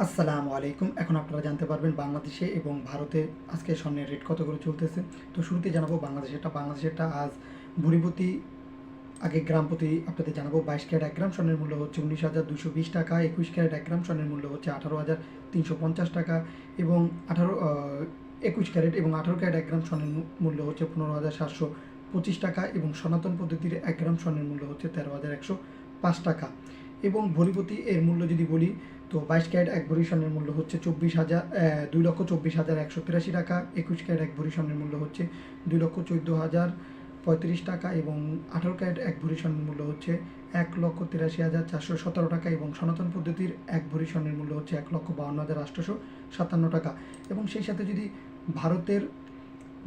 আসসালামু আলাইকুম। এখন আপনারা জানতে পারবেন বাংলাদেশে এবং ভারতে আজকে স্বর্ণের রেট কত করে চলতেছে। তো শুরুতে জানাব বাংলাদেশেরটা। বাংলাদেশেরটা আজ ভরিপতি আগে গ্রাম প্রতি আপনাদের জানাব বাইশ ক্যারেট এক গ্রাম, স্বর্ণের মূল্য হচ্ছে উনিশ হাজার দুশো বিশ টাকা। একুশ ক্যারেট এক গ্রাম, স্বর্ণের মূল্য হচ্ছে আঠারো হাজার তিনশো পঞ্চাশ টাকা এবং আঠারো একুশ ক্যারেট এবং আঠারো ক্যারেট এক গ্রাম, স্বর্ণের মূল্য হচ্ছে পনেরো হাজার সাতশো পঁচিশ টাকা এবং সনাতন পদ্ধতির এক গ্রাম, স্বর্ণের মূল্য হচ্ছে তেরো হাজার একশো পাঁচ টাকা। এবং ভরিপতি এর মূল্য যদি বলি, তো বাইশ ক্যারেট এক ভরি স্বর্ণের মূল্য হচ্ছে চব্বিশ হাজার দুই লক্ষ চব্বিশ হাজার একশো তিরাশি টাকা। একুশ ক্যারেট এক ভরি স্বর্ণের মূল্য হচ্ছে দুই লক্ষ চোদ্দ হাজার পঁয়ত্রিশ টাকা এবং আঠারো ক্যারেট এক ভরি স্বর্ণের মূল্য হচ্ছে এক লক্ষ তিরাশি হাজার চারশো সতেরো টাকা এবং সনাতন পদ্ধতির এক ভরি স্বর্ণের মূল্য হচ্ছে এক লক্ষ বাউন্ন হাজার আটশোশো সাতান্ন টাকা। এবং সেই সাথে যদি ভারতের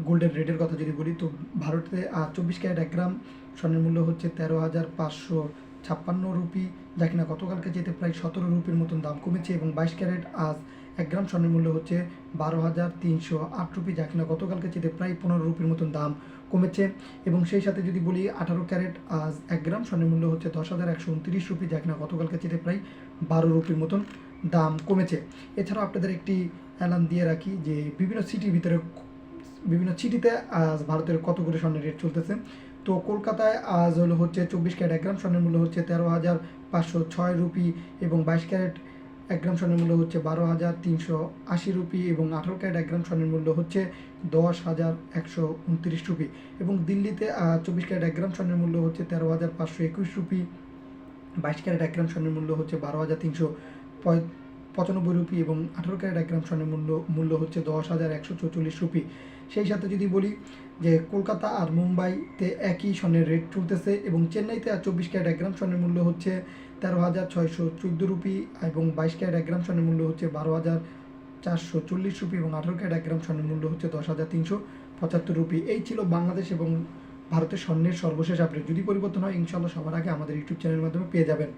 গোল্ডের রেটের কথা যদি বলি, তো ভারতে চব্বিশ ক্যারেট এক গ্রাম স্বর্ণের মূল্য হচ্ছে তেরো হাজার পাঁচশো ছাপ্পান্ন রুপি যা কিনা গতকালকে যেতে প্রায় সতেরো রুপির মতন দাম কমেছে এবং বাইশ ক্যারেট আজ এক গ্রাম স্বর্ণের মূল্য হচ্ছে বারো হাজার তিনশো আট রুপি। যা কিনা গতকালকে যেতে প্রায় পনেরো রুপির মতন দাম কমেছে এবং সেই সাথে যদি বলি আঠারো ক্যারেট আজ এক গ্রাম স্বর্ণের মূল্য হচ্ছে দশ হাজার একশো উনত্রিশ রুপি। যা কিনা গতকালকে যেতে প্রায় বারো রুপির মতন দাম কমেছে। এছাড়াও আপনাদের একটি অ্যালার্ম দিয়ে রাখি যে বিভিন্ন সিটির ভিতরে বিভিন্ন সিটিতে আজ ভারতের কত করে স্বর্ণের রেট চলতেছে? তো কলকাতায় আজ হলো হচ্ছে চব্বিশ ক্যারেট এক গ্রাম স্বর্ণের মূল্য হচ্ছে তেরো হাজার পাঁচশো ছয় রুপি এবং বাইশ ক্যারেট এক গ্রাম স্বর্ণের মূল্য হচ্ছে বারো হাজার তিনশো আশি রুপি এবং আঠারো ক্যারেট এক গ্রাম স্বর্ণের মূল্য হচ্ছে দশ হাজার একশো উনত্রিশ রুপি এবং দিল্লিতে চব্বিশ ক্যারেট এক গ্রাম স্বর্ণের মূল্য হচ্ছে তেরো হাজার পাঁচশো একুশ রুপি। বাইশ ক্যারেট এক গ্রাম স্বর্ণের মূল্য হচ্ছে বারো হাজার তিনশো পঁয়- পঁচানব্বই রুপি এবং আঠারো ক্যারেট এক গ্রাম স্বর্ণের মূল্য মূল্য হচ্ছে দশ হাজার একশো চৌচল্লিশ রুপি। সেই সাথে যদি বলি যে কলকাতা আর মুম্বাইতে একই স্বর্ণের রেট চলতেছে এবং চেন্নাইতে আর চব্বিশ ক্যারেট এক গ্রাম স্বর্ণের মূল্য হচ্ছে তেরো হাজার ছয়শো চোদ্দ রুপি এবং বাইশ ক্যারেট এক গ্রাম স্বর্ণের মূল্য হচ্ছে বারো হাজার চারশো চল্লিশ রুপি এবং আঠারো ক্যারেট এক গ্রাম স্বর্ণের মূল্য হচ্ছে দশ হাজার তিনশো পঁচাত্তর রুপি। এই ছিল বাংলাদেশ এবং ভারতের স্বর্ণের সর্বশেষ আপডেট যদি পরিবর্তন হয় ইনশাল্লাহ সবার আগে আমাদের ইউটিউব চ্যানেলের মাধ্যমে পেয়ে যাবেন।